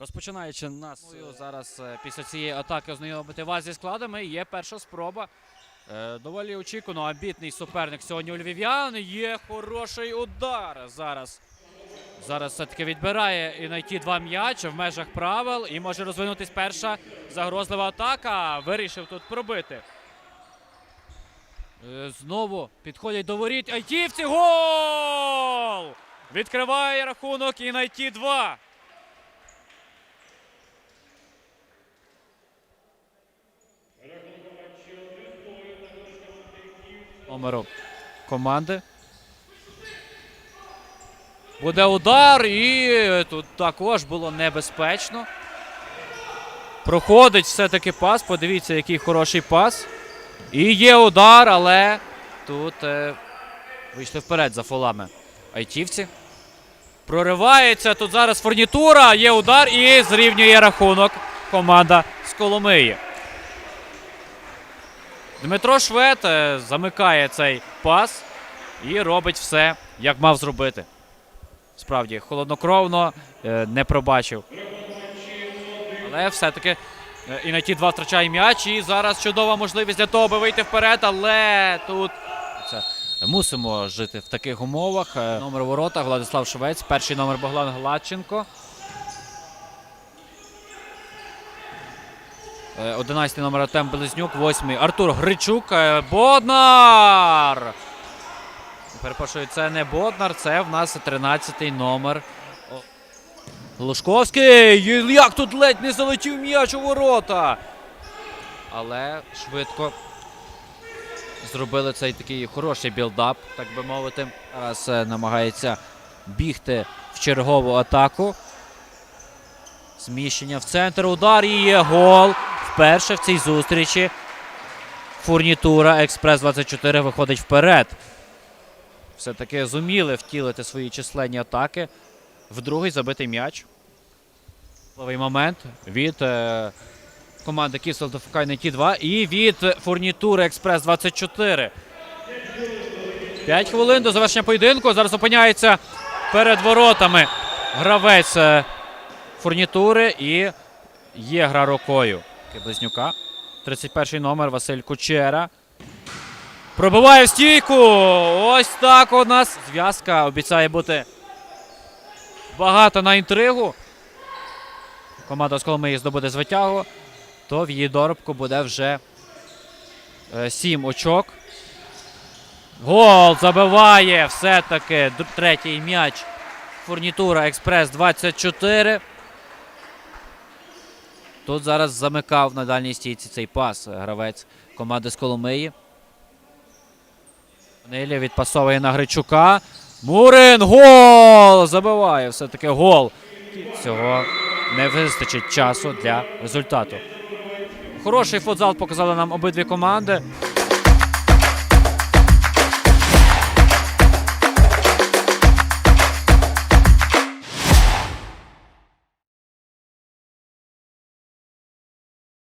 Розпочинаючи нас е, зараз е, після цієї атаки ознайомити вас зі складами, є перша спроба. Е, Доволі очікувано, амбітний суперник сьогодні у львів'ян. Є хороший удар зараз. Зараз все-таки відбирає і знайти два м'ячі в межах правил. І може розвинутись перша загрозлива атака. Вирішив тут пробити. Знову підходять до воріт. Айтівці. Гол! Відкриває рахунок і найти два. Номеру команди. Буде удар, і тут також було небезпечно. Проходить все-таки пас. Подивіться, який хороший пас. І є удар, але тут е, вийшли вперед за фолами. Айтівці. Проривається тут зараз фурнітура. Є удар і зрівнює рахунок команда з Коломиї. Дмитро Швед е, замикає цей пас і робить все, як мав зробити. Справді, холоднокровно е, не пробачив. Але все-таки е, і на ті два втрачає м'яч. І зараз чудова можливість для того, аби вийти вперед. Але тут це мусимо жити в таких умовах. Номер у воротах Владислав Швець, перший номер Богдан Гладченко. 11 номер Артем Белезнюк, 8 Артур Гричук. е, Боднар! Перепрошую, це не Боднар, це в нас 13 номер. Лужковський! Як тут ледь не залетів м'яч у ворота. Але швидко зробили цей такий хороший білдап, так би мовити. Зараз е, намагається бігти в чергову атаку. Зміщення в центр. Удар і є гол. Вперше в цій зустрічі. Фурнітура Експрес 24 виходить вперед. Все-таки зуміли втілити свої численні атаки. В другий забитий м'яч. Важливий момент від е, команди Кісел ті 2 і від фурнітури Експрес 24. 5 хвилин до завершення поєдинку. Зараз опиняється перед воротами гравець е, фурнітури і є гра рукою. Близнюка. 31 номер Василь Кучера. Пробиває в стійку. Ось так у нас. Зв'язка обіцяє бути багато на інтригу. Команда з Коломиї здобуде звитягу, то в її доробку буде вже 7 очок. Гол забиває все-таки третій м'яч. Фурнітура Експрес 24. Тут зараз замикав на дальній стійці цей пас е, гравець команди з Коломиї. Нелі відпасовує на Гричука. Мурин гол! Забиває все-таки гол. Цього не вистачить часу для результату. Хороший футзал показали нам обидві команди.